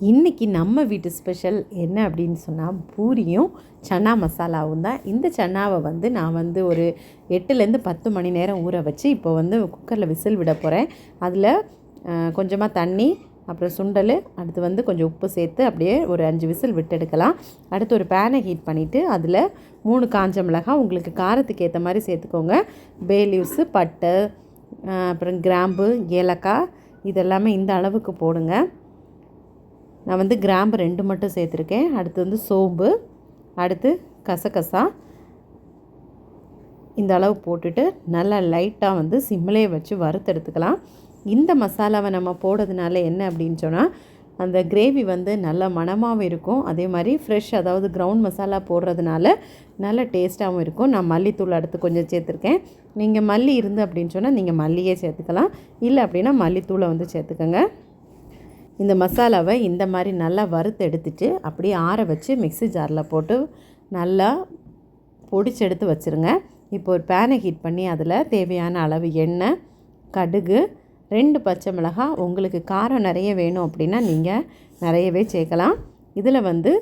இன்றைக்கி நம்ம வீட்டு ஸ்பெஷல் என்ன அப்படின்னு சொன்னால் பூரியும் சன்னா மசாலாவும் தான். இந்த சன்னாவை வந்து நான் வந்து ஒரு எட்டுலேருந்து பத்து மணி நேரம் ஊற வச்சு இப்போ வந்து குக்கரில் விசில் விட போகிறேன் அதில் கொஞ்சமாக தண்ணி அப்புறம் சுண்டல் அடுத்து வந்து கொஞ்சம் உப்பு சேர்த்து அப்படியே ஒரு அஞ்சு விசில் விட்டு எடுக்கலாம் அடுத்து ஒரு பேனை ஹீட் பண்ணிவிட்டு அதில் மூணு காஞ்ச மிளகாய் உங்களுக்கு காரத்துக்கு ஏற்ற மாதிரி சேர்த்துக்கோங்க. பே லீவ்ஸு பட்டை அப்புறம் கிராம்பு ஏலக்காய் இதெல்லாமே இந்த அளவுக்கு போடுங்க. நான் வந்து கிராம்பு ரெண்டு மட்டும் சேர்த்துருக்கேன். அடுத்து வந்து சோம்பு அடுத்து கசகசா. இந்த அளவு போட்டுட்டு நல்லா லைட்டாக வந்து சிம்மிலே வச்சு வறுத்தெடுத்துக்கலாம் இந்த மசாலாவை நம்ம போடுறதுனால என்ன அப்படின்னு சொன்னால் அந்த கிரேவி வந்து நல்ல மணமாகவும் இருக்கும். அதே மாதிரி ஃப்ரெஷ் அதாவது கிரவுண்ட் மசாலா போடுறதுனால நல்ல டேஸ்ட்டாகவும் இருக்கும். நான் மல்லித்தூள் அடுத்து கொஞ்சம் சேர்த்துருக்கேன். நீங்கள் மல்லி இருந்து அப்படின்னு சொன்னால் நீங்கள் மல்லியே சேர்த்துக்கலாம். இல்லை அப்படின்னா மல்லித்தூளை வந்து சேர்த்துக்கோங்க. இந்த மசாலாவை இந்த மாதிரி நல்லா வறுத்து எடுத்துட்டு அப்படியே ஆற வச்சு மிக்ஸி ஜாரில் போட்டு நல்லா பொடிச்சு எடுத்து வச்சுருங்க. இப்போ ஒரு பேனை ஹீட் பண்ணி அதில் தேவையான அளவு எண்ணெய் கடுகு ரெண்டு பச்சை மிளகாய் உங்களுக்கு காரம் நிறைய வேணும் அப்படின்னா நீங்கள் நிறையவே சேர்க்கலாம். இதில் வந்து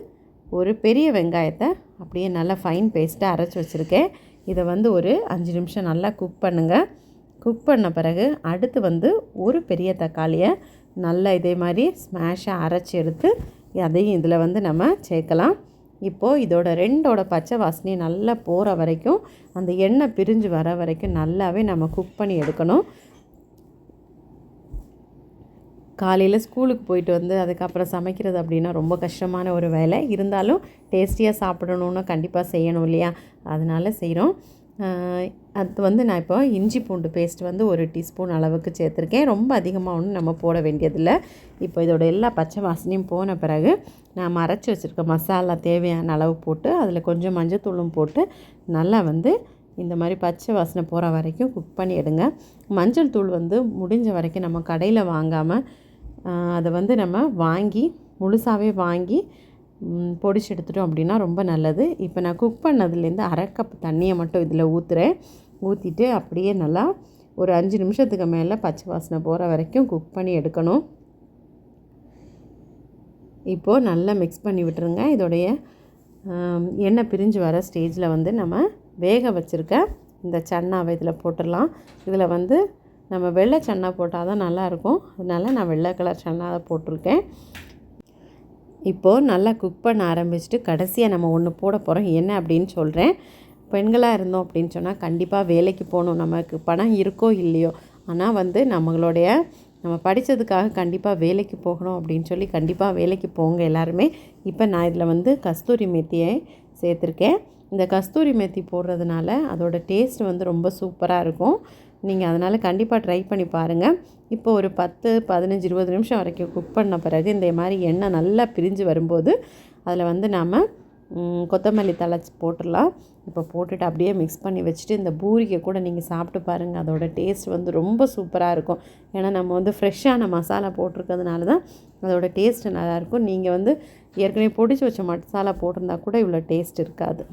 ஒரு பெரிய வெங்காயத்தை அப்படியே நல்லா ஃபைன் பேஸ்ட்டாக அரைச்சி வச்சுருக்கேன். இதை வந்து ஒரு அஞ்சு நிமிஷம் நல்லா குக் பண்ணுங்கள் குக் பண்ண பிறகு அடுத்து வந்து ஒரு பெரிய தக்காளியை நல்லா இதே மாதிரி ஸ்மாஷாக அரைச்சி எடுத்து அதையும் இதில் வந்து நம்ம சேர்க்கலாம். இப்போது இதோட ரெண்டோட பச்சை வாசனை நல்லா போகிற வரைக்கும் அந்த எண்ணெய் பிரிஞ்சு வர வரைக்கும் நல்லாவே நம்ம குக் பண்ணி எடுக்கணும். காலையில் ஸ்கூலுக்கு போயிட்டு வந்து அதுக்கப்புறம் சமைக்கிறது அப்படின்னா ரொம்ப கஷ்டமான ஒரு வேலை. இருந்தாலும் டேஸ்டியாக சாப்பிடணுன்னு கண்டிப்பாக செய்யணும் இல்லையா? அதனால் செய்கிறோம் அது வந்து நான் இப்போ இஞ்சி பூண்டு பேஸ்ட் வந்து ஒரு டீஸ்பூன் அளவுக்கு சேர்த்துருக்கேன். ரொம்ப அதிகமாக ஒன்றும் நம்ம போட வேண்டியதில்லை. இப்போ இதோட எல்லா பச்சை வாசனையும் போன பிறகு நான் அரைச்சி வச்சுருக்க மசாலா தேவையான அளவு போட்டு அதில் கொஞ்சம் மஞ்சத்தூளும் போட்டு நல்லா வந்து இந்த மாதிரி பச்சை வாசனை போகிற வரைக்கும் குக் பண்ணி எடுங்க. மஞ்சள் தூள் வந்து முடிஞ்ச வரைக்கும் நம்ம கடையில் வாங்காமல் அதை வந்து நம்ம வாங்கி முழுசாகவே வாங்கி பொடிச்சு எடுத்துட்டோம் அப்படின்னா ரொம்ப நல்லது. இப்போ நான் குக் பண்ணதுலேருந்து அரை கப் தண்ணியை மட்டும் இதில் ஊற்றுறேன் ஊற்றிட்டு அப்படியே நல்லா ஒரு அஞ்சு நிமிஷத்துக்கு மேலே பச்சை வாசனை போகிற வரைக்கும் குக் பண்ணி எடுக்கணும். இப்போது நல்லா மிக்ஸ் பண்ணி விட்டுருங்க. இதோடைய எண்ணெய் பிரிஞ்சு வர ஸ்டேஜில் வந்து நம்ம வேக வச்சுருக்க இந்த சன்னாவை இதில் போட்டுடலாம். இதில் வந்து நம்ம வெள்ளை சன்னா போட்டால் தான் நல்லாயிருக்கும் அதனால் நான் வெள்ளை கலர் சன்னா போட்டிருக்கேன். இப்போது நல்லா குக் பண்ண ஆரம்பிச்சுட்டு கடைசியாக நம்ம ஒன்று போட போகிறோம் என்ன அப்படின்னு சொல்கிறேன் பெண்களாக இருந்தோம் அப்படின்னு சொன்னால் கண்டிப்பாக வேலைக்கு போகணும். நமக்கு பணம் இருக்கோ இல்லையோ. ஆனால் வந்து நம்மளுடைய நம்ம படித்ததுக்காக கண்டிப்பாக வேலைக்கு போகணும் அப்படின்னு சொல்லி கண்டிப்பாக வேலைக்கு போங்க எல்லாருமே. இப்போ நான் இதில் வந்து கஸ்தூரி மெத்தியை சேர்த்துருக்கேன். இந்த கஸ்தூரி மெத்தி போடுறதுனால அதோட டேஸ்ட் வந்து ரொம்ப சூப்பராக இருக்கும். நீங்கள் அதனால் கண்டிப்பாக ட்ரை பண்ணி பாருங்கள் இப்போ ஒரு பத்து பதினஞ்சு இருபது நிமிஷம் வரைக்கும் குக் பண்ண பிறகு இந்த மாதிரி எண்ணெய் நல்லா பிரிஞ்சு வரும்போது அதில் வந்து நாம் கொத்தமல்லி தழை போட்டுடலாம். இப்போ போட்டுட்டு அப்படியே மிக்ஸ் பண்ணி வச்சுட்டு இந்த பூரிக்கை கூட நீங்கள் சாப்பிட்டு பாருங்கள் அதோட டேஸ்ட் வந்து ரொம்ப சூப்பராக இருக்கும். ஏன்னா நம்ம வந்து ஃப்ரெஷ்ஷான மசாலா போட்டிருக்கிறதுனால தான் அதோட டேஸ்ட்டு நல்லாயிருக்கும் நீங்கள் வந்து ஏற்கனவே பொடிச்சு வச்ச மசாலா போட்டிருந்தா கூட இவ்வளோ டேஸ்ட் இருக்காது.